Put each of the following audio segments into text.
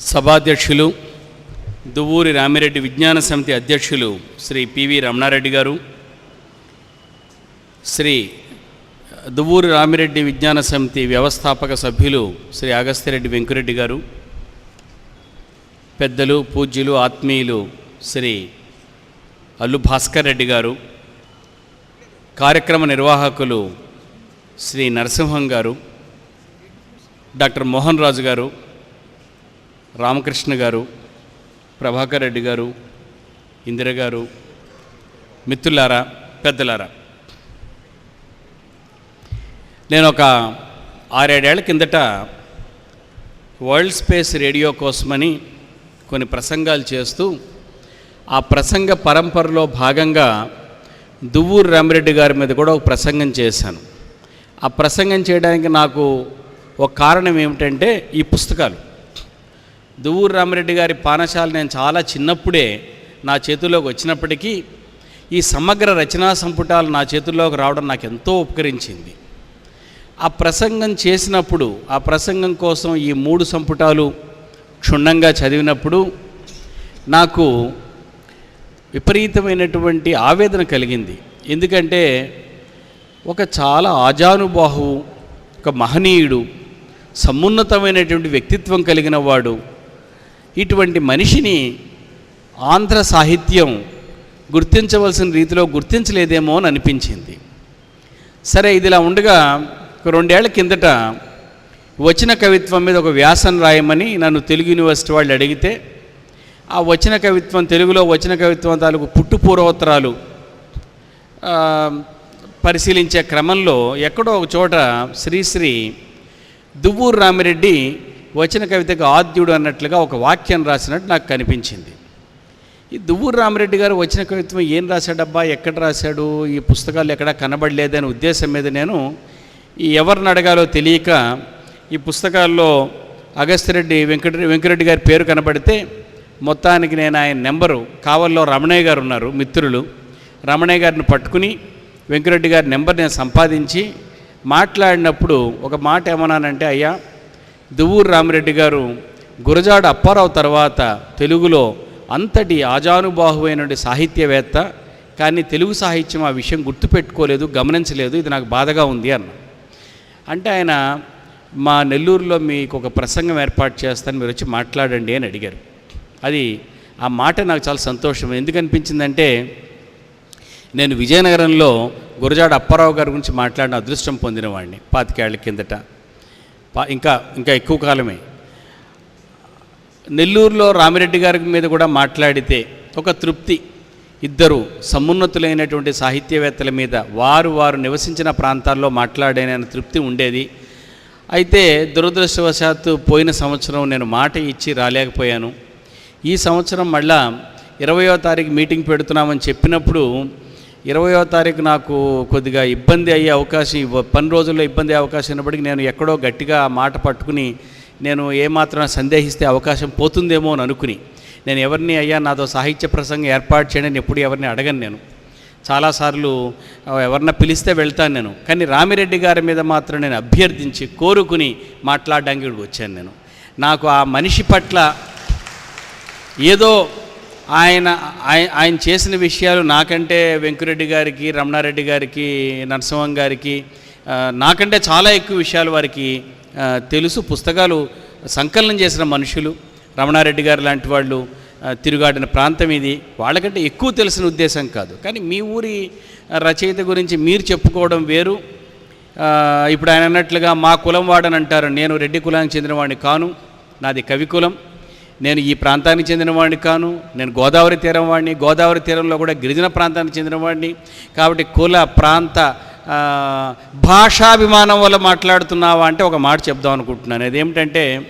సభాధ్యక్షులు దువ్వూరి రామిరెడ్డి విజ్ఞాన సమితి అధ్యక్షులు శ్రీ పివి రమణారెడ్డి గారు శ్రీ దువ్వూరి రామిరెడ్డి విజ్ఞాన సమితి వ్యవస్థాపక సభ్యులు శ్రీ అగస్త్యరెడ్డి వెంకురెడ్డి గారు పెద్దలు పూజ్యులు ఆత్మీయులు శ్రీ అల్లు భాస్కర్ రెడ్డి గారు కార్యక్రమ నిర్వాహకులు శ్రీ నరసింహం గారు డాక్టర్ మోహన్ రాజు గారు రామకృష్ణ గారు ప్రభాకర్ రెడ్డి గారు ఇందిర గారు మిత్రులారా పెద్దలారా. నేను ఒక ఆరేడేళ్ళ కిందట వరల్డ్ స్పేస్ రేడియో కోసమని కొన్ని ప్రసంగాలు చేస్తూ ఆ ప్రసంగ పరంపరలో భాగంగా దువ్వూరు రామిరెడ్డి గారి మీద కూడా ఒక ప్రసంగం చేశాను. ఆ ప్రసంగం చేయడానికి నాకు ఒక కారణం ఏమిటంటే ఈ పుస్తకాలు. దువ్వూరు రామరెడ్డి గారి పానశాల నేను చాలా చిన్నప్పుడే నా చేతుల్లోకి వచ్చినప్పటికీ ఈ సమగ్ర రచనా సంపుటాలు నా చేతుల్లోకి రావడం నాకు ఎంతో ఉపకరించింది. ఆ ప్రసంగం చేసినప్పుడు ఆ ప్రసంగం కోసం ఈ మూడు సంపుటాలు క్షుణ్ణంగా చదివినప్పుడు నాకు విపరీతమైనటువంటి ఆవేదన కలిగింది. ఎందుకంటే ఒక చాలా ఆజానుబాహువు ఒక మహనీయుడు సమున్నతమైనటువంటి వ్యక్తిత్వం కలిగిన వాడు ఇటువంటి మనిషిని ఆంధ్ర సాహిత్యం గుర్తించవలసిన రీతిలో గుర్తించలేదేమో అని అనిపించింది. సరే ఇదిలా ఉండగా ఒక రెండేళ్ళ కిందట వచన కవిత్వం మీద ఒక వ్యాసం రాయమని నన్ను తెలుగు యూనివర్సిటీ వాళ్ళు అడిగితే ఆ వచన కవిత్వం తెలుగులో వచన కవిత్వం తాలూకు పుట్టు పూర్వోత్తరాలు పరిశీలించే క్రమంలో ఎక్కడో ఒక చోట శ్రీశ్రీ దువ్వూరు రామిరెడ్డి వచన కవితకు ఆద్యుడు అన్నట్లుగా ఒక వాక్యం రాసినట్టు నాకు కనిపించింది. ఈ దువ్వూరు రామిరెడ్డి గారు వచ్చిన కవిత్వం ఏం రాశాడబ్బా ఎక్కడ రాశాడు ఈ పుస్తకాలు ఎక్కడా కనబడలేదనే ఉద్దేశం మీద నేను ఈ ఎవరిని అడగాలో తెలియక ఈ పుస్తకాల్లో అగస్త్యరెడ్డి వెంకట వెంకరెడ్డి గారి పేరు కనబడితే మొత్తానికి నేను ఆయన నెంబరు కావల్లో రమణయ్య గారు ఉన్నారు మిత్రులు. రమణయ్య గారిని పట్టుకుని వెంకరెడ్డి గారి నెంబర్ నేను సంపాదించి మాట్లాడినప్పుడు ఒక మాట ఏమన్నానంటే అయ్యా దువ్వూరు రామిరెడ్డి గారు గురజాడ అప్పారావు తర్వాత తెలుగులో అంతటి ఆజానుబాహువైన సాహిత్యవేత్త కానీ తెలుగు సాహిత్యం ఆ విషయం గుర్తుపెట్టుకోలేదు గమనించలేదు ఇది నాకు బాధగా ఉంది అన్న. అంటే ఆయన మా నెల్లూరులో మీకు ఒక ప్రసంగం ఏర్పాటు చేస్తాను మీరు వచ్చి మాట్లాడండి అని అడిగారు. అది ఆ మాట నాకు చాలా సంతోషం. ఎందుకు అనిపించిందంటే నేను విజయనగరంలో గురజాడ అప్పారావు గారి గురించి మాట్లాడిన అదృష్టం పొందినవాడిని పాతికేళ్ళ కిందట. ఇంకా ఇంకా ఎక్కువ కాలమే. నెల్లూరులో రామిరెడ్డి గారి మీద కూడా మాట్లాడితే ఒక తృప్తి. ఇద్దరు సమున్నతులైనటువంటి సాహిత్యవేత్తల మీద వారు వారు నివసించిన ప్రాంతాల్లో మాట్లాడేన తృప్తి ఉండేది. అయితే దురదృష్టవశాత్తు పోయిన సంవత్సరం నేను మాట ఇచ్చి రాలేకపోయాను. ఈ సంవత్సరం మళ్ళా ఇరవయో తారీఖు మీటింగ్ పెడుతున్నామని చెప్పినప్పుడు ఇరవయో తారీఖు నాకు కొద్దిగా ఇబ్బంది అయ్యే అవకాశం పని రోజుల్లో ఇబ్బంది అయ్యే అవకాశం ఉన్నప్పటికీ నేను ఎక్కడో గట్టిగా మాట పట్టుకుని నేను ఏమాత్రం సందేహిస్తే అవకాశం పోతుందేమో అని అనుకుని నేను ఎవరిని అయ్యా నాతో సాహిత్య ప్రసంగం ఏర్పాటు చేయండి అని ఎప్పుడు ఎవరిని అడగను నేను. చాలాసార్లు ఎవరిన ఎవరన్నా పిలిస్తే వెళ్తాను నేను. కానీ రామిరెడ్డి గారి మీద మాత్రం నేను అభ్యర్థించి కోరుకుని మాట్లాడడానికి వచ్చాను నేను. నాకు ఆ మనిషి పట్ల ఏదో ఆయన ఆయన చేసిన విషయాలు నాకంటే వెంకురెడ్డి గారికి రమణారెడ్డి గారికి నరసింహం గారికి నాకంటే చాలా ఎక్కువ విషయాలు వారికి తెలుసు. పుస్తకాలు సంకలనం చేసిన మనుషులు. రమణారెడ్డి గారు లాంటి వాళ్ళు తిరుగాడిన ప్రాంతం ఇది. వాళ్ళకంటే ఎక్కువ తెలిసిన ఉద్దేశం కాదు. కానీ మీ ఊరి రచయిత గురించి మీరు చెప్పుకోవడం వేరు. ఇప్పుడు ఆయన అన్నట్లుగా మా కులం వాడని అంటారు. నేను రెడ్డి కులానికి చెందినవాడిని కాను. నాది కవి కులం. నేను ఈ ప్రాంతానికి చెందినవాడిని కాను నేను గోదావరి తీరం వాడిని గోదావరి తీరంలో కూడా గిరిజన ప్రాంతానికి చెందినవాడిని కాబట్టి కుల ప్రాంత భాషాభిమానం వల్ల మాట్లాడుతున్నావా అంటే ఒక మాట చెప్దాం అనుకుంటున్నాను. అదేమిటంటే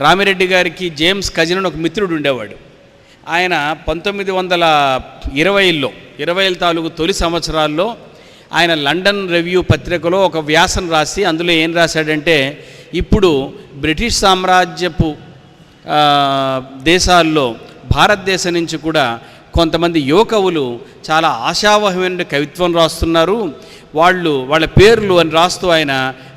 రామిరెడ్డి గారికి జేమ్స్ కజిన్ అని ఒక మిత్రుడు ఉండేవాడు. ఆయన పంతొమ్మిది వందల ఇరవైలో ఇరవై తాలూకు తొలి సంవత్సరాల్లో ఆయన లండన్ రివ్యూ పత్రికలో ఒక వ్యాసం రాసి అందులో ఏం రాశాడంటే ఇప్పుడు బ్రిటిష్ సామ్రాజ్యపు దేశాల్లో భారతదేశం నుంచి కూడా కొంతమంది యువకవులు చాలా ఆశావహమైన కవిత్వం రాస్తున్నారు. వాళ్ళు వాళ్ళ పేర్లు అని రాస్తూ ఆయన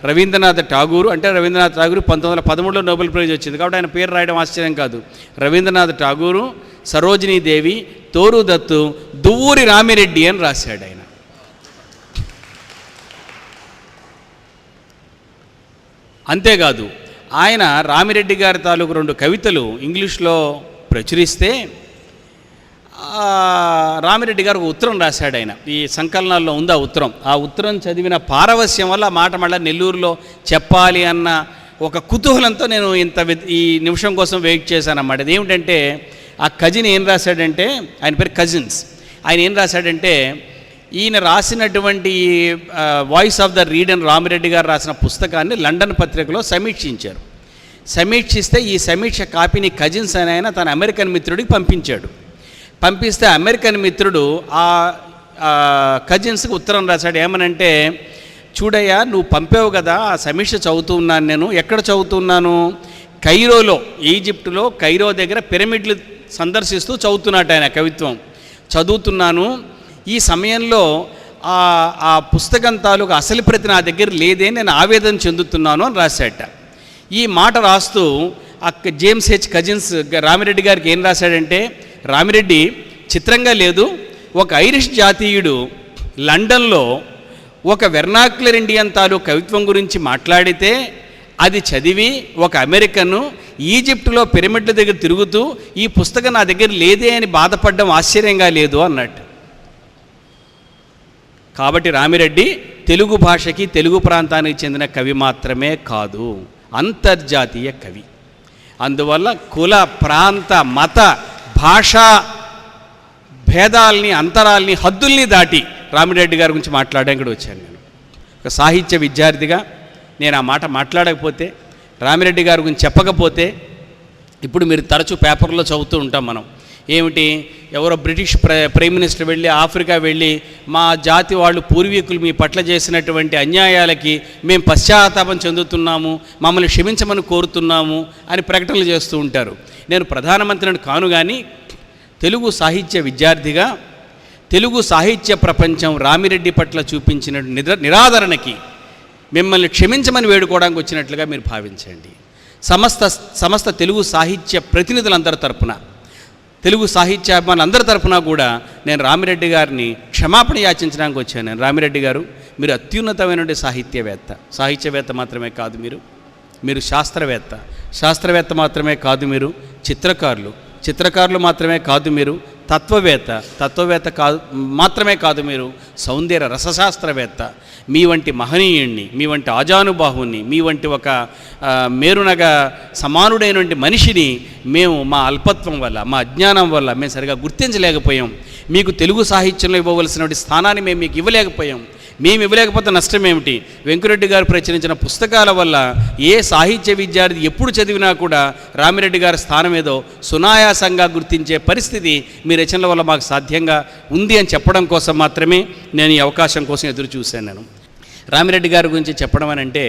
రవీంద్రనాథ్ ఠాగూర్ అంటే రవీంద్రనాథ్ ఠాగూర్ పంతొమ్మిది వందల పదమూడులో నోబెల్ ప్రైజ్ వచ్చింది కాబట్టి ఆయన పేరు రాయడం ఆశ్చర్యం కాదు. రవీంద్రనాథ్ ఠాగూరు సరోజినీదేవి తోరు దత్తు దువ్వూరి రామిరెడ్డి అని రాశాడు ఆయన. అంతేకాదు ఆయన రామిరెడ్డి గారి తాలూకు రెండు కవితలు ఇంగ్లీష్లో ప్రచురిస్తే రామిరెడ్డి గారు ఒక ఉత్తరం రాశాడు ఆయన. ఈ సంకలనాల్లో ఉంది ఆ ఉత్తరం. ఆ ఉత్తరం చదివిన పారవస్యం వల్ల మాట మళ్ళీ నెల్లూరులో చెప్పాలి అన్న ఒక కుతూహలంతో నేను ఇంత ఈ నిమిషం కోసం వెయిట్ చేశాను అన్నమాట అదేమిటంటే ఆ కజిన్ ఏం రాశాడంటే ఆయన పేరు కజిన్స్. ఆయన ఏం రాశాడంటే ఈయన రాసినటువంటి voice of the reed Ramireddy గారు రాసిన పుస్తకాన్ని లండన్ పత్రికలో సమీక్షించారు. సమీక్షిస్తే ఈ సమీక్ష కాపీని కజిన్స్ అని ఆయన తన అమెరికన్ మిత్రుడికి పంపించాడు. పంపిస్తే అమెరికన్ మిత్రుడు ఆ కజిన్స్కి ఉత్తరం రాశాడు. ఏమనంటే చూడయ్యా నువ్వు పంపావు కదా ఆ సమీక్ష చదువుతూ ఉన్నాను నేను. ఎక్కడ చదువుతున్నాను? కైరోలో ఈజిప్టులో కైరో దగ్గర పిరమిడ్లు సందర్శిస్తూ చదువుతున్నాడు ఆయన కవిత్వం. చదువుతున్నాను. ఈ సమయంలో ఆ పుస్తకం తాలూకు అసలు ప్రతి నా దగ్గర లేదే నేను ఆవేదన చెందుతున్నాను అని రాశాట. ఈ మాట రాస్తూ అక్క జేమ్స్ హెచ్ కజిన్స్ రామిరెడ్డి గారికి ఏం రాశాడంటే రామిరెడ్డి చిత్రంగా లేదు. ఒక ఐరిష్ జాతీయుడు లండన్లో ఒక వెర్నాక్యులర్ ఇండియన్ తాలూకు కవిత్వం గురించి మాట్లాడితే అది చదివి ఒక అమెరికను ఈజిప్టులో పిరమిడ్ల దగ్గర తిరుగుతూ ఈ పుస్తకం నా దగ్గర లేదే అని బాధపడడం ఆశ్చర్యంగా లేదు అన్నట్టు. కాబట్టి రామిరెడ్డి తెలుగు భాషకి తెలుగు ప్రాంతానికి చెందిన కవి మాత్రమే కాదు అంతర్జాతీయ కవి. అందువల్ల కుల ప్రాంత మత భాషా భేదాల్ని అంతరాల్ని హద్దుల్ని దాటి రామిరెడ్డి గారి గురించి మాట్లాడడానికి వచ్చాను నేను. ఒక సాహిత్య విద్యార్థిగా నేను ఆ మాట మాట్లాడకపోతే రామిరెడ్డి గారి గురించి చెప్పకపోతే ఇప్పుడు మీరు తరచూ పేపర్లో చదువుతూ ఉంటాం మనం. ఏమిటి? ఎవరో బ్రిటిష్ ప్ర ప్రైమ్ మినిస్టర్ వెళ్ళి ఆఫ్రికా వెళ్ళి మా జాతి వాళ్ళు పూర్వీకులు మీ పట్ల చేసినటువంటి అన్యాయాలకి మేము పశ్చాత్తాపం చెందుతున్నాము మమ్మల్ని క్షమించమని కోరుతున్నాము అని ప్రకటనలు చేస్తూ ఉంటారు. నేను ప్రధానమంత్రిని కాను కానీ తెలుగు సాహిత్య విద్యార్థిగా తెలుగు సాహిత్య ప్రపంచం రామిరెడ్డి పట్ల చూపించిన నిద్ర నిరాదరణకి మిమ్మల్ని క్షమించమని వేడుకోవడానికి వచ్చినట్లుగా మీరు భావించండి. సమస్త సమస్త తెలుగు సాహిత్య ప్రతినిధులందరి తరపున తెలుగు సాహిత్యాభిమానులందరి తరపున కూడా నేను రామిరెడ్డి గారిని క్షమాపణ యాచించడానికి వచ్చాను. నేను రామిరెడ్డి గారు మీరు అత్యున్నతమైనటువంటి సాహిత్యవేత్త. సాహిత్యవేత్త మాత్రమే కాదు మీరు. మీరు శాస్త్రవేత్త. శాస్త్రవేత్త మాత్రమే కాదు మీరు చిత్రకారులు. చిత్రకారులు మాత్రమే కాదు మీరు తత్వవేత్త. తత్వవేత్త కాదు మాత్రమే కాదు మీరు సౌందర్య రసశాస్త్రవేత్త. మీ వంటి మహనీయుణ్ణి మీ వంటి ఆజానుబాహుణ్ణి మీ వంటి ఒక మేరునగ సమానుడైనటువంటి మనిషిని మేము మా అల్పత్వం వల్ల మా అజ్ఞానం వల్ల మేము సరిగా గుర్తించలేకపోయాం. మీకు తెలుగు సాహిత్యంలో ఇవ్వవలసినటువంటి స్థానాన్ని మేము మీకు ఇవ్వలేకపోయాం. మేము ఇవ్వలేకపోతే నష్టం ఏమిటి? వెంకురెడ్డి గారు ప్రచురించిన పుస్తకాల వల్ల ఏ సాహిత్య విద్యార్థి ఎప్పుడు చదివినా కూడా రామిరెడ్డి గారి స్థానం ఏదో సునాయాసంగా గుర్తించే పరిస్థితి మీ రచనల వల్ల మాకు సాధ్యంగా ఉంది అని చెప్పడం కోసం మాత్రమే నేను ఈ అవకాశం కోసం ఎదురు చూశాను నేను. రామిరెడ్డి గారి గురించి చెప్పడం అని అంటే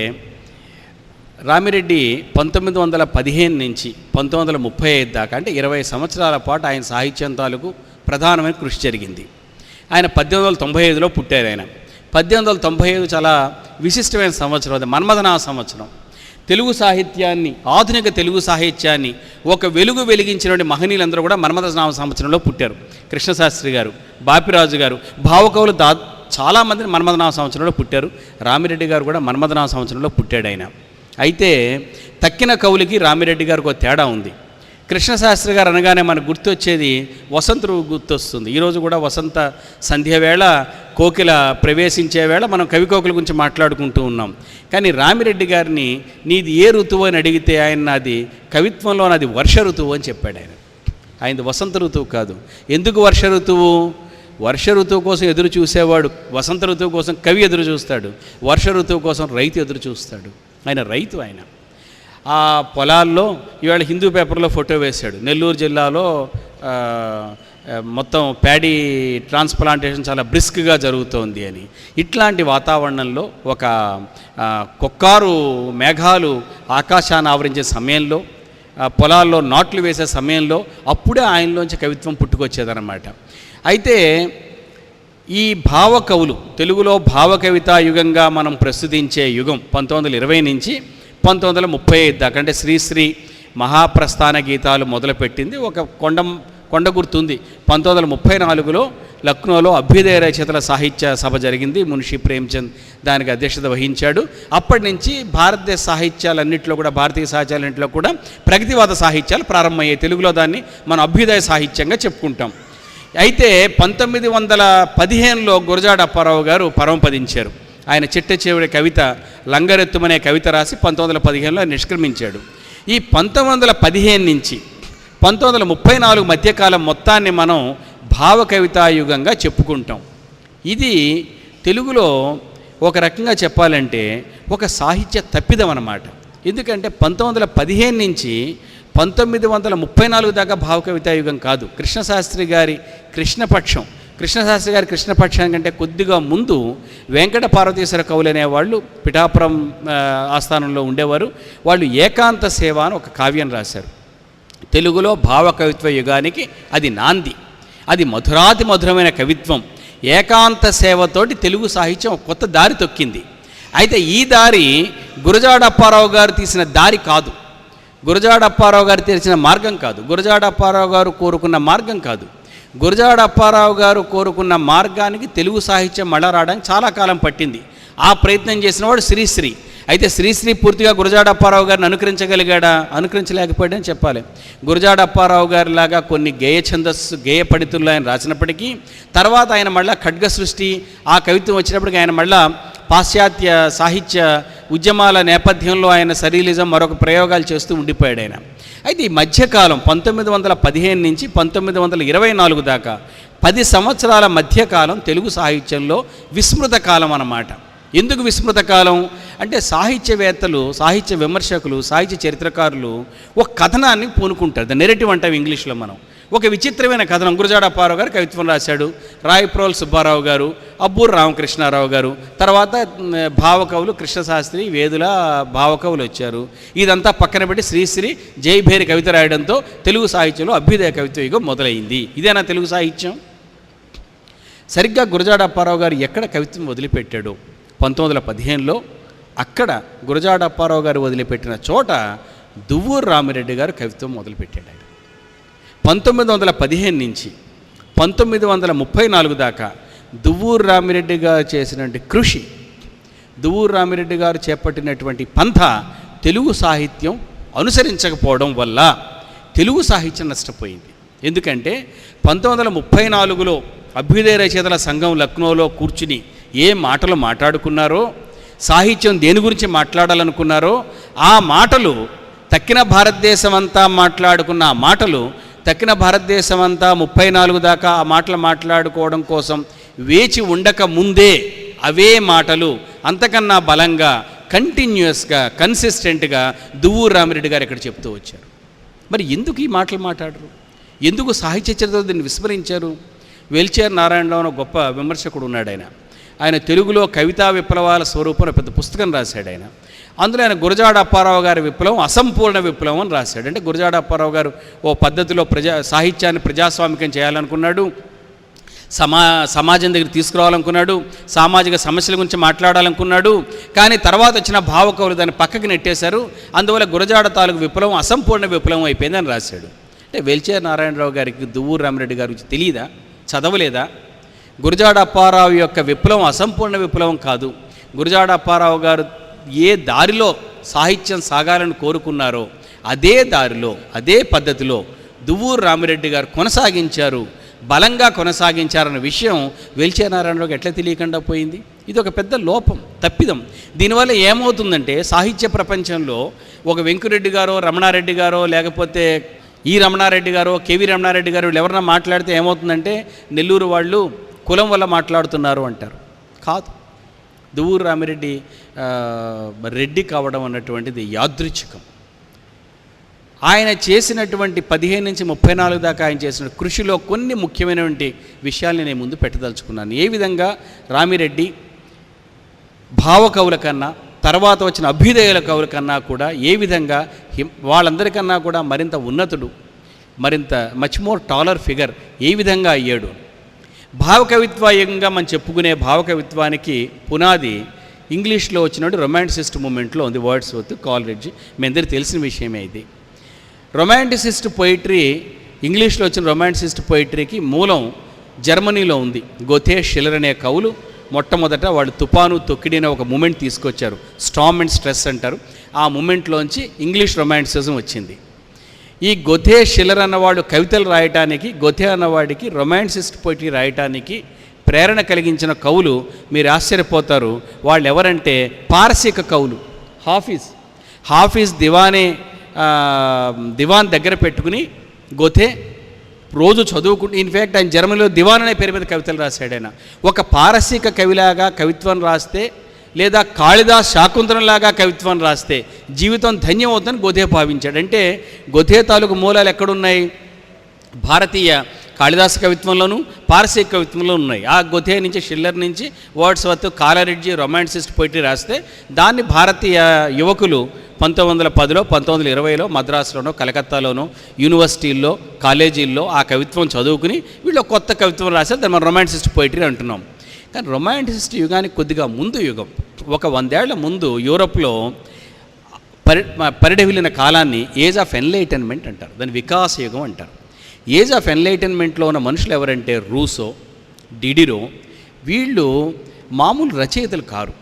రామిరెడ్డి పంతొమ్మిది వందల పదిహేను నుంచి పంతొమ్మిది వందల ముప్పై ఐదు దాకా అంటే ఇరవై సంవత్సరాల పాటు ఆయన సాహిత్యం తాలూకు ప్రధానమైన కృషి జరిగింది. ఆయన పద్దెనిమిది వందల తొంభై ఐదులో పుట్టారు ఆయన. పద్దెనిమిది వందల తొంభై ఐదు చాలా విశిష్టమైన సంవత్సరం అది మన్మథనా సంవత్సరం. తెలుగు సాహిత్యాన్ని ఆధునిక తెలుగు సాహిత్యాన్ని ఒక వెలుగు వెలిగించినటువంటి మహనీయులందరూ కూడా మన్మథనామ సంవత్సరంలో పుట్టారు. కృష్ణశాస్త్రి గారు బాపిరాజు గారు భావకవులు దా చాలామంది మన్మథనామ సంవత్సరంలో పుట్టారు. రామిరెడ్డి గారు కూడా మన్మథనామ సంవత్సరంలో పుట్టాడు ఆయన. అయితే తక్కిన కవులకి రామిరెడ్డి గారికి ఒక తేడా ఉంది. కృష్ణశాస్త్రి గారు అనగానే మనకు గుర్తొచ్చేది వసంత ఋతువు గుర్తొస్తుంది. ఈరోజు కూడా వసంత సంధ్య వేళ కోకిల ప్రవేశించే వేళ మనం కవి కోకిల గురించి మాట్లాడుకుంటూ ఉన్నాం. కానీ రామిరెడ్డి గారిని నీది ఏ ఋతువు అని అడిగితే ఆయన నాది కవిత్వంలో నాది వర్ష ఋతువు అని చెప్పాడు ఆయన. ఆయనది వసంత ఋతువు కాదు. ఎందుకు వర్ష ఋతువు? వర్ష ఋతువు కోసం ఎదురు చూసేవాడు వసంత ఋతువు కోసం కవి ఎదురు చూస్తాడు వర్ష ఋతువు కోసం రైతు ఎదురు చూస్తాడు. ఆయన రైతు ఆయన. ఆ పొలాల్లో ఇవాళ హిందూ పేపర్లో ఫోటో వేశాడు. నెల్లూరు జిల్లాలో మొత్తం ప్యాడీ ట్రాన్స్ప్లాంటేషన్ చాలా బ్రిస్క్గా జరుగుతోంది అని. ఇట్లాంటి వాతావరణంలో ఒక కుక్కారు కొక్కారు మేఘాలు ఆకాశాన్ని ఆవరించే సమయంలో ఆ, పొలాల్లో నాట్లు వేసే సమయంలో అప్పుడే ఆయనలోంచి కవిత్వం పుట్టుకొచ్చేదన్నమాట. అయితే ఈ భావ కవులు తెలుగులో భావ కవితా యుగంగా మనం ప్రస్తుతించే యుగం పంతొమ్మిది వందల ఇరవై నుంచి పంతొమ్మిది వందల ముప్పై ఐదు దాకా అంటే శ్రీశ్రీ మహాప్రస్థాన గీతాలు మొదలుపెట్టింది. ఒక కొండ కొండ గుర్తుంది. పంతొమ్మిది వందల ముప్పై నాలుగులో లక్నోలో అభ్యుదయ రచయితల సాహిత్య సభ జరిగింది. మున్షి ప్రేమ్చంద్ దానికి అధ్యక్షత వహించాడు. అప్పటి నుంచి భారతదేశ సాహిత్యాలన్నింటిలో కూడా భారతీయ సాహిత్యాలన్నింటిలో కూడా ప్రగతివాద సాహిత్యాలు ప్రారంభమయ్యాయి. తెలుగులో దాన్ని మనం అభ్యుదయ సాహిత్యంగా చెప్పుకుంటాం. అయితే పంతొమ్మిది వందల పదిహేనులో గురజాడ అప్పారావు గారు పరమపదించారు. ఆయన చిట్ట కవిత లంగరెత్తుమనే కవిత రాసి పంతొమ్మిది వందల పదిహేనులో నిష్క్రమించాడు. ఈ పంతొమ్మిది వందల పదిహేను నుంచి పంతొమ్మిది వందల ముప్పై నాలుగు మధ్యకాలం మొత్తాన్ని మనం భావ కవితాయుగంగా చెప్పుకుంటాం. ఇది తెలుగులో ఒక రకంగా చెప్పాలంటే ఒక సాహిత్య తప్పిదం అన్నమాట. ఎందుకంటే పంతొమ్మిది వందల పదిహేను నుంచి పంతొమ్మిది వందల ముప్పై నాలుగు దాకా భావ కవితాయుగం కాదు. కృష్ణశాస్త్రి గారి కృష్ణపక్షం కృష్ణశాస్త్రి గారి కృష్ణపక్షం కంటే కొద్దిగా ముందు వెంకట పార్వతీశ్వర కవులు అనేవాళ్ళు పిఠాపురం ఆస్థానంలో ఉండేవారు. వాళ్ళు ఏకాంత సేవ అని ఒక కావ్యం రాశారు. తెలుగులో భావ కవిత్వ యుగానికి అది నాంది. అది మధురాతి మధురమైన కవిత్వం. ఏకాంత సేవతోటి తెలుగు సాహిత్యం కొత్త దారి తొక్కింది. అయితే ఈ దారి గురజాడప్పారావు గారు తీసిన దారి కాదు. గురజాడప్పారావు గారు తెరిచిన మార్గం కాదు. గురజాడప్పారావు గారు కోరుకున్న మార్గం కాదు. గురజాడ అప్పారావు గారు కోరుకున్న మార్గానికి తెలుగు సాహిత్యం మళ్ళా రావడానికి చాలా కాలం పట్టింది. ఆ ప్రయత్నం చేసినవాడు శ్రీశ్రీ. అయితే శ్రీశ్రీ పూర్తిగా గురజాడ అప్పారావు గారిని అనుకరించగలిగాడా? అనుకరించలేకపోయాడని చెప్పాలి. గురజాడ అప్పారావు గారి లాగా కొన్ని గేయ ఛందస్సు గేయ పడితుల్లో ఆయన రాసినప్పటికీ తర్వాత ఆయన మళ్ళా ఖడ్గ సృష్టి ఆ కవిత్వం వచ్చినప్పటికీ ఆయన మళ్ళా పాశ్చాత్య సాహిత్య ఉద్యమాల నేపథ్యంలో ఆయన సరీలిజం మరొక ప్రయోగాలు చేస్తూ ఉండిపోయాడు ఆయన. అయితే ఈ మధ్యకాలం పంతొమ్మిది వందల పదిహేను నుంచి పంతొమ్మిది వందల ఇరవై నాలుగు దాకా పది సంవత్సరాల మధ్యకాలం తెలుగు సాహిత్యంలో విస్మృత కాలం అన్నమాట. ఎందుకు విస్మృత కాలం? అంటే సాహిత్యవేత్తలు సాహిత్య విమర్శకులు సాహిత్య చరిత్రకారులు ఒక కథనాన్ని పూనుకుంటారు. ద నెరేటివ్ అంటాం ఇంగ్లీష్లో మనం. ఒక విచిత్రమైన కథనం. గురజాడ అప్పారావు గారు కవిత్వం రాశాడు. రాయప్రోల్ సుబ్బారావు గారు అబ్బూరు రామకృష్ణారావు గారు తర్వాత భావకవులు కృష్ణశాస్త్రి వేదుల భావకవులు వచ్చారు. ఇదంతా పక్కన పెట్టి శ్రీశ్రీ జైభేరి కవిత రాయడంతో తెలుగు సాహిత్యంలో అభ్యుదయ కవిత్వ యుగం మొదలైంది. ఇదేనా తెలుగు సాహిత్యం? సరిగ్గా గురజాడ అప్పారావు గారు ఎక్కడ కవిత్వం వదిలిపెట్టాడు? పంతొమ్మిది వందల పదిహేనులో అక్కడ గురజాడ అప్పారావు గారు వదిలిపెట్టిన చోట దువ్వూరు రామిరెడ్డి గారు కవిత్వం మొదలుపెట్టాడు ఆయన పంతొమ్మిది వందల పదిహేను నుంచి పంతొమ్మిది వందల ముప్పై నాలుగు దాకా దువ్వూరు రామిరెడ్డి గారు చేసినటువంటి కృషి దువ్వూరు రామిరెడ్డి గారు చేపట్టినటువంటి పంథ తెలుగు సాహిత్యం అనుసరించకపోవడం వల్ల తెలుగు సాహిత్యం నష్టపోయింది. ఎందుకంటే పంతొమ్మిది వందల ముప్పై నాలుగులో అభ్యుదయ రచయితల సంఘం లక్నోలో కూర్చుని ఏ మాటలు మాట్లాడుకున్నారో సాహిత్యం దేని గురించి మాట్లాడాలనుకున్నారో ఆ మాటలు తక్కిన భారతదేశం అంతా మాట్లాడుకున్న ఆ మాటలు తక్కిన భారతదేశం అంతా ముప్పై నాలుగు దాకా ఆ మాటలు మాట్లాడుకోవడం కోసం వేచి ఉండక ముందే అవే మాటలు అంతకన్నా బలంగా కంటిన్యూస్గా కన్సిస్టెంట్గా దువ్వూరు రామిరెడ్డి గారు ఇక్కడ చెప్తూ వచ్చారు. మరి ఎందుకు ఈ మాటలు మాట్లాడరు? ఎందుకు సాహిత్య చరిత్ర దీన్ని విస్మరించారు? వెల్చేర్ నారాయణరావు అని గొప్ప విమర్శకుడు ఉన్నాడు ఆయన. ఆయన తెలుగులో కవితా విప్లవాల స్వరూపం పెద్ద పుస్తకం రాశాడు ఆయన. అందులో ఆయన గురజాడ అప్పారావు గారి విప్లవం అసంపూర్ణ విప్లవం అని రాశాడు. అంటే గురజాడ అప్పారావు గారు ఓ పద్ధతిలో ప్రజా సాహిత్యాన్ని ప్రజాస్వామికం చేయాలనుకున్నాడు సమా సమాజం దగ్గర తీసుకురావాలనుకున్నాడు సామాజిక సమస్యల గురించి మాట్లాడాలనుకున్నాడు కానీ తర్వాత వచ్చిన భావకవులు దాన్ని పక్కకి నెట్టేశారు. అందువల్ల గురజాడ తాలూకు విప్లవం అసంపూర్ణ విప్లవం అయిపోయిందని రాశాడు. అంటే వెల్చేర్ నారాయణరావు గారికి దువ్వూరు రామరెడ్డి గారి గురించి తెలియదా చదవలేదా? గురజాడ అప్పారావు యొక్క విప్లవం అసంపూర్ణ విప్లవం కాదు. గురజాడ అప్పారావు గారు ఏ దారిలో సాహిత్యం సాగాలని కోరుకున్నారో అదే దారిలో అదే పద్ధతిలో దువ్వూరు రామిరెడ్డి గారు కొనసాగించారు. బలంగా కొనసాగించారన్న విషయం వెల్చేనారాయణరావుకి ఎట్లా తెలియకుండా పోయింది? ఇది ఒక పెద్ద లోపం తప్పిదం. దీనివల్ల ఏమవుతుందంటే సాహిత్య ప్రపంచంలో ఒక వెంకురెడ్డి గారో రమణారెడ్డి గారో లేకపోతే ఈ రమణారెడ్డి గారో కేవి రమణారెడ్డి గారు ఎవరన్నా మాట్లాడితే ఏమవుతుందంటే నెల్లూరు వాళ్ళు కులం వల్ల మాట్లాడుతున్నారు అంటారు. కాదు. దువ్వూరు రామిరెడ్డి రెడ్డి కావడం అన్నటువంటిది యాదృచ్ఛికం. ఆయన చేసినటువంటి పదిహేను నుంచి ముప్పై నాలుగు దాకా ఆయన చేసిన కృషిలో కొన్ని ముఖ్యమైనటువంటి విషయాల్ని నేను ముందు పెట్టదలుచుకున్నాను. ఏ విధంగా రామిరెడ్డి భావకవుల కన్నా తర్వాత వచ్చిన అభ్యుదయుల కవుల కన్నా కూడా ఏ విధంగా వాళ్ళందరికన్నా కూడా మరింత ఉన్నతుడు మరింత మచ్ మోర్ టాలర్ ఫిగర్ ఏ విధంగా అయ్యాడు? భావకవిత్వయంగా మనం చెప్పుకునే భావకవిత్వానికి పునాది ఇంగ్లీష్లో వచ్చినట్టు రొమాంటిసిస్ట్ మూమెంట్లో ఉంది వర్డ్స్ వత్ కాలరెడ్జ్. మీ అందరికీ తెలిసిన విషయమే ఇది. రొమాంటిసిస్ట్ పొయిటరీ ఇంగ్లీష్లో వచ్చిన రొమాంటిసిస్ట్ పొయిటరీకి మూలం జర్మనీలో ఉంది. గొథే షిల్లర్ అనే కవులు మొట్టమొదట వాళ్ళు తుపాను తొక్కిడి అనే ఒక మూమెంట్ తీసుకొచ్చారు. స్టామ్ అండ్ స్ట్రెస్ అంటారు. ఆ మూమెంట్లోంచి ఇంగ్లీష్ రొమాంటిసిజం వచ్చింది. ఈ గొథే షిల్లర్ అన్నవాడు కవితలు రాయటానికి గొథే అన్నవాడికి రొమాన్సిస్ట్ పోయిటరీ రాయటానికి ప్రేరణ కలిగించిన కవులు మీరు ఆశ్చర్యపోతారు. వాళ్ళు ఎవరంటే పారసీక కవులు హాఫీజ్. హాఫీజ్ దివానే దివాన్ దగ్గర పెట్టుకుని గొథే రోజు చదువుకుంటూ ఇన్ఫ్యాక్ట్ ఆయన జర్మనీలో దివాన్ అనే పేరు మీద కవితలు రాశాడు ఆయన. ఒక పారసీక కవిలాగా కవిత్వం రాస్తే లేదా కాళిదాస్ శాకుంతలంలాగా కవిత్వం రాస్తే జీవితం ధన్యం అవుతుందని గొథే భావించాడు. అంటే గొధే తాలూకు మూలాలు ఎక్కడున్నాయి? భారతీయ కాళిదాస కవిత్వంలోను పారసీక కవిత్వంలో ఉన్నాయి. ఆ గొథే నుంచి షిల్లర్ నుంచి Wordsworth Coleridge romanticist poetry రాస్తే దాన్ని భారతీయ యువకులు పంతొమ్మిది వందల పదిలో పంతొమ్మిది వందల ఇరవైలో మద్రాసులోనో కలకత్తాలోనో యూనివర్సిటీల్లో కాలేజీల్లో ఆ కవిత్వం చదువుకుని వీళ్ళు కొత్త కవిత్వం రాశారు. దాన్ని మనం రొమాంటిసిస్ట్ పోయిటరీ అంటున్నాం. కానీ రొమాంటిసిస్ట్ యుగానికి కొద్దిగా ముందు యుగం. ఒక వందేళ్ళ ముందు యూరప్లో పరి పరిడవిలిన కాలాన్ని ఏజ్ ఆఫ్ ఎన్లైటన్మెంట్ అంటారు. దాని వికాస యుగం అంటారు. ఏజ్ ఆఫ్ ఎన్లైటన్మెంట్లో ఉన్న మనుషులు ఎవరంటే రూసో డిడిరో వీళ్ళు మామూలు రచయితలు కారు.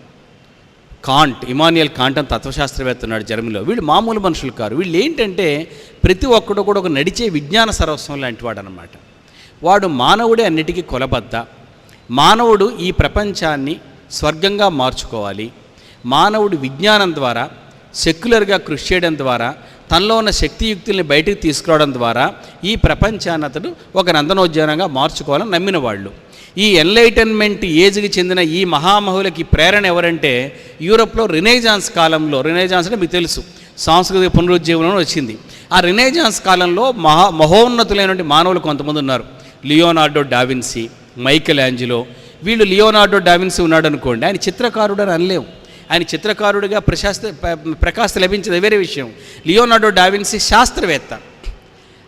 కాంట్ ఇమానియల్ కాంట్ అని తత్వశాస్త్రవేత్త ఉన్నాడు జర్మనీలో. వీళ్ళు మామూలు మనుషులు కారు. వీళ్ళు ఏంటంటే ప్రతి ఒక్కడు కూడా ఒక నడిచే విజ్ఞాన సరస్వం లాంటి వాడు అనమాట వాడు మానవుడే అన్నిటికీ కొలబద్ద. మానవుడు ఈ ప్రపంచాన్ని స్వర్గంగా మార్చుకోవాలి. మానవుడు విజ్ఞానం ద్వారా సెక్యులర్గా కృషి చేయడం ద్వారా తనలో ఉన్న శక్తియుక్తుల్ని బయటికి తీసుకురావడం ద్వారా ఈ ప్రపంచాన్ని అతడు ఒక నందనోద్యానంగా మార్చుకోవాలని నమ్మిన వాళ్ళు. ఈ ఎన్లైటన్మెంట్ ఏజ్కి చెందిన ఈ మహామహులకి ప్రేరణ ఎవరంటే యూరప్లో రినేజాన్స్ కాలంలో రినేజాన్స్ అంటే మీకు తెలుసు సాంస్కృతిక పునరుజ్జీవనం వచ్చింది. ఆ రినేజాన్స్ కాలంలో మహా మహోన్నతులైనటువంటి మానవులు కొంతమంది ఉన్నారు. Leonardo da Vinci Michelangelo. వీళ్ళు లియోనార్డో డావిన్సీ ఉన్నాడు అనుకోండి ఆయన చిత్రకారుడు అని అనలేము. ఆయన చిత్రకారుడిగా ప్రశాస్త ప్రకాశ లభించేది వేరే విషయం. లియోనార్డో డావిన్సీ శాస్త్రవేత్త.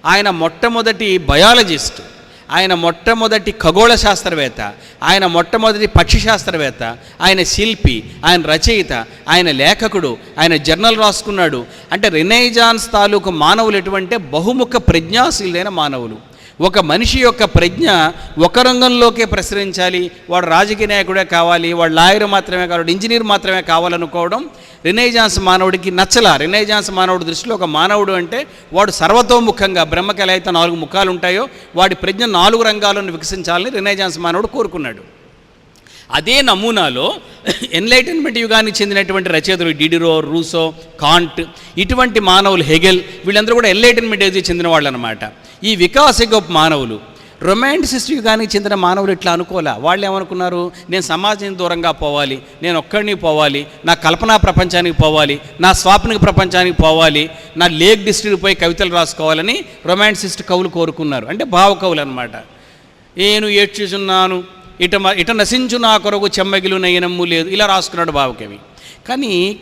ఆయన మొట్టమొదటి బయాలజిస్ట్. ఆయన మొట్టమొదటి ఖగోళ శాస్త్రవేత్త. ఆయన మొట్టమొదటి పక్షి శాస్త్రవేత్త. ఆయన శిల్పి ఆయన రచయిత ఆయన లేఖకుడు ఆయన జర్నల్ రాసుకున్నాడు. అంటే రినైజాన్స్ తాలూకు మానవులు ఎటువంటి బహుముఖ ప్రజ్ఞాశీలైన మానవులు. ఒక మనిషి యొక్క ప్రజ్ఞ ఒక రంగంలోకే ప్రసరించాలి. వాడు రాజకీయ నాయకుడే కావాలి. వాడు లాయర్ మాత్రమే కావాలి. ఇంజనీర్ మాత్రమే కావాలనుకోవడం రినైజాన్స్ మానవుడికి నచ్చల. రినైజాన్స్ మానవుడి దృష్టిలో ఒక మానవుడు అంటే వాడు సర్వతోముఖంగా బ్రహ్మకి ఎలా అయితే నాలుగు ముఖాలు ఉంటాయో వాడి ప్రజ్ఞ నాలుగు రంగాలను వికసించాలని రినైజాన్స్ మానవుడు కోరుకున్నాడు. అదే నమూనాలో ఎన్లైటన్మెంట్ యుగానికి చెందినటువంటి రచయితలు డిడిరో రూసో కాంట్ ఇటువంటి మానవులు హెగెల్ వీళ్ళందరూ కూడా ఎన్లైటన్మెంట్ ఏజ్కి చెందిన వాళ్ళు అనమాట ఈ వికాస మానవులు రొమాంటిసిస్ట్ యుగానికి చెందిన మానవులు ఇట్లా అనుకోలే వాళ్ళు ఏమనుకున్నారు? నేను సమాజం దూరంగా పోవాలి నేను ఒక్కడిని పోవాలి నా కల్పనా ప్రపంచానికి పోవాలి నా స్వాప్నిక ప్రపంచానికి పోవాలి నా లేక్ డిస్ట్రిక్ట్ పోయి కవితలు రాసుకోవాలని రొమాంటిసిస్ట్ కవులు కోరుకున్నారు. అంటే భావ కవులు అనమాట నేను ఏడ్చుచున్నాను ఇట మ- ఇట నశించు నా కొరకు చెమ్మగిలు నయనమ్ము లేదు. ఇలా రాసుకున్నాడు భావకవి కానీ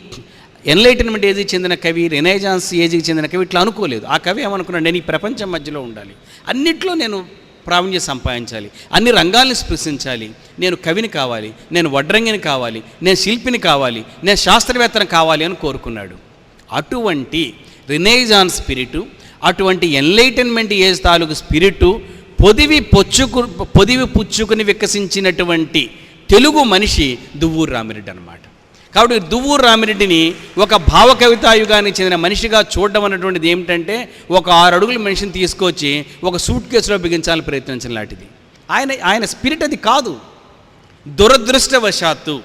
ఎన్లైటన్మెంట్ ఏజ్కి చెందిన కవి రెనైజాన్స్ ఏజ్కి చెందిన కవి ఇట్లా అనుకోలేదు. ఆ కవి ఏమనుకున్నాడు నేను ఈ ప్రపంచం మధ్యలో ఉండాలి. అన్నిట్లో నేను ప్రావీణ్యం సంపాదించాలి. అన్ని రంగాల్ని స్పృశించాలి. నేను కవిని కావాలి నేను వడ్రంగిని కావాలి నేను శిల్పిని కావాలి నేను శాస్త్రవేత్తను కావాలి అని కోరుకున్నాడు. అటువంటి రినైజాన్ స్పిరిటు అటువంటి ఎన్లైటన్మెంట్ ఏజ్ తాలూకు స్పిరిటు పొదివి పొచ్చుకు పొదివి పుచ్చుకుని వికసించినటువంటి తెలుగు మనిషి దువ్వూరు రామిరెడ్డి అనమాట కాబట్టి దువ్వూరు రామిరెడ్డిని ఒక భావ కవితాయుగానికి చెందిన మనిషిగా చూడడం అన్నటువంటిది ఏమిటంటే ఒక ఆరు అడుగుల మనిషిని తీసుకొచ్చి ఒక సూట్ కేసులో బిగించాలని ప్రయత్నించిన లాంటిది. ఆయన ఆయన స్పిరిట్ అది కాదు. దురదృష్టవశాత్తు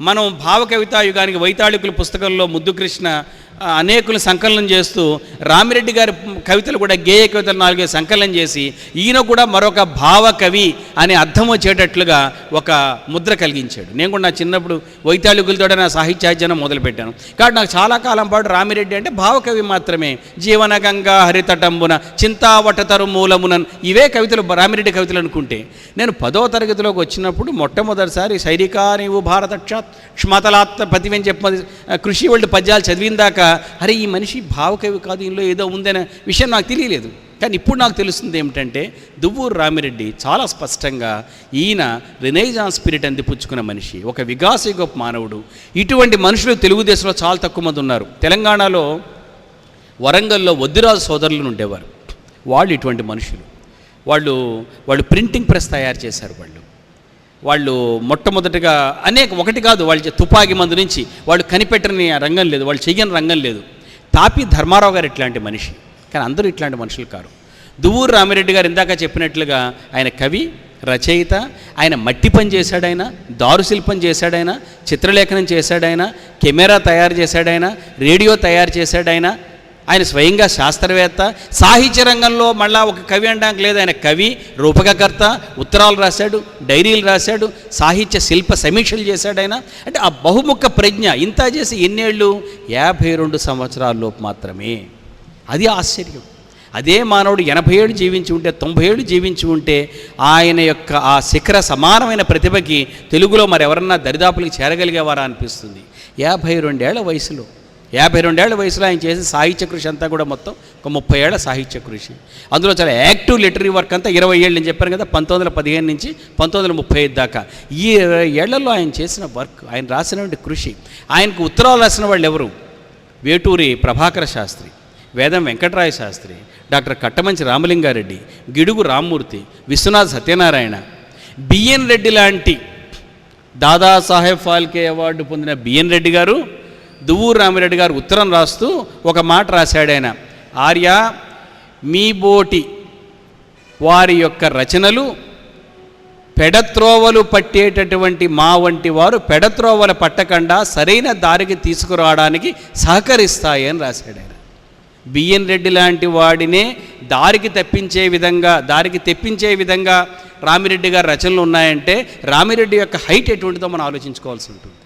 మనం భావ కవితాయుగానికి వైతాళికుల పుస్తకంలో ముద్దుకృష్ణ అనేకులు సంకలనం చేస్తూ రామిరెడ్డి గారి కవితలు కూడా గేయ కవితలు నాలుగే సంకలనం చేసి ఈయన కూడా మరొక భావ కవి అనే అర్థం వచ్చేటట్లుగా ఒక ముద్ర కలిగించాడు. నేను కూడా నా చిన్నప్పుడు వైతాళికులతో నా సాహిత్యాధ్యయనం మొదలుపెట్టాను. కాబట్టి నాకు చాలా కాలం పాటు రామిరెడ్డి అంటే భావకవి మాత్రమే. జీవన గంగా హరితటంబున చింతావటతరు మూలమునన్ ఇవే కవితలు రామిరెడ్డి కవితలు అనుకుంటే. నేను పదో తరగతిలోకి వచ్చినప్పుడు మొట్టమొదటిసారి శైరికా నీవు భారత క్షాత్ క్షమతలాత్త పతివని చెప్పి కృషి వాళ్ళు పద్యాలు చదివిందాక అరే ఈ మనిషి భావకవి కాదు ఇందులో ఏదో ఉందనే విషయం నాకు తెలియలేదు. కానీ ఇప్పుడు నాకు తెలుస్తుంది ఏమిటంటే దువ్వూరు రామిరెడ్డి చాలా స్పష్టంగా ఈయన రినైజాన్ స్పిరిట్ అందిపుచ్చుకున్న మనిషి ఒక వికాసయుగ మానవుడు. ఇటువంటి మనుషులు తెలుగుదేశంలో చాలా తక్కువ మంది ఉన్నారు. తెలంగాణలో వరంగల్లో వద్దిరాజు సోదరులు ఉండేవారు. వాళ్ళు ఇటువంటి మనుషులు. వాళ్ళు వాళ్ళు ప్రింటింగ్ ప్రెస్ తయారు చేశారు వాళ్ళు. వాళ్ళు మొట్టమొదటిగా అనేక ఒకటి కాదు వాళ్ళు తుపాకి మందు నుంచి వాళ్ళు కనిపెట్టని రంగం లేదు వాళ్ళు చెయ్యని రంగం లేదు. తాపి ధర్మారావు గారు ఇట్లాంటి మనిషి. కానీ అందరూ ఇట్లాంటి మనుషులు కారు. దువ్వూరు రామిరెడ్డి గారు ఇందాక చెప్పినట్లుగా ఆయన కవి రచయిత ఆయన మట్టి పని చేశాడైనా దారుశిల్పం చేశాడైనా చిత్రలేఖనం చేశాడైనా కెమెరా తయారు చేశాడైనా రేడియో తయారు చేశాడైనా ఆయన స్వయంగా శాస్త్రవేత్త సాహిత్య రంగంలో మళ్ళా ఒక కవి అనడానికి లేదు. ఆయన కవి రూపకకర్త ఉత్తరాలు రాశాడు డైరీలు రాశాడు సాహిత్య శిల్ప సమీక్షలు చేశాడు ఆయన. అంటే ఆ బహుముఖ ప్రజ్ఞ ఇంత చేసి ఎన్నేళ్ళు? యాభై రెండు సంవత్సరాల్లోపు మాత్రమే. అది ఆశ్చర్యం. అదే మానవుడు ఎనభై ఏళ్ళు జీవించి ఉంటే తొంభై ఏళ్ళు జీవించి ఉంటే ఆయన యొక్క ఆ శిఖర సమానమైన ప్రతిభకి తెలుగులో మరెవరన్నా దరిదాపులకు చేరగలిగేవారా అనిపిస్తుంది. యాభై రెండేళ్ళ వయసులో యాభై రెండేళ్ళ వయసులో ఆయన చేసిన సాహిత్య కృషి అంతా కూడా మొత్తం ఒక ముప్పై ఏళ్ళ సాహిత్య కృషి. అందులో చాలా యాక్టివ్ లిటరీ వర్క్ అంతా ఇరవై ఏళ్ళు నేను చెప్పాను కదా పంతొమ్మిది వందల పదిహేను నుంచి పంతొమ్మిది వందల ముప్పై ఐదు దాకా. ఈ ఇరవై ఏళ్ళలో ఆయన చేసిన వర్క్ ఆయన రాసినటువంటి కృషి ఆయనకు ఉత్తరాలు రాసిన వాళ్ళు ఎవరు? వేటూరి ప్రభాకర శాస్త్రి వేదం వెంకటరాయ శాస్త్రి డాక్టర్ కట్టమంచి రామలింగారెడ్డి గిడుగు రామ్మూర్తి విశ్వనాథ్ సత్యనారాయణ. బిఎన్ రెడ్డి లాంటి దాదాసాహెబ్ ఫాల్కే అవార్డు పొందిన బిఎన్ రెడ్డి గారు దువ్వూరు రామిరెడ్డి గారు ఉత్తరం రాస్తూ ఒక మాట రాశాడు ఆయన. ఆర్య మీ బోటి వారి యొక్క రచనలు పెడత్రోవలు పట్టేటటువంటి మా వంటి వారు పెడత్రోవల పట్టకుండా సరైన దారికి తీసుకురావడానికి సహకరిస్తాయి అని రాశాడు ఆయన. బిఎన్ రెడ్డి లాంటి వాడినే దారికి తప్పించే విధంగా దారికి తెప్పించే విధంగా రామిరెడ్డి గారి రచనలు ఉన్నాయంటే రామిరెడ్డి యొక్క హైట్ ఎటువంటిదో మనం ఆలోచించుకోవాల్సి ఉంటుంది.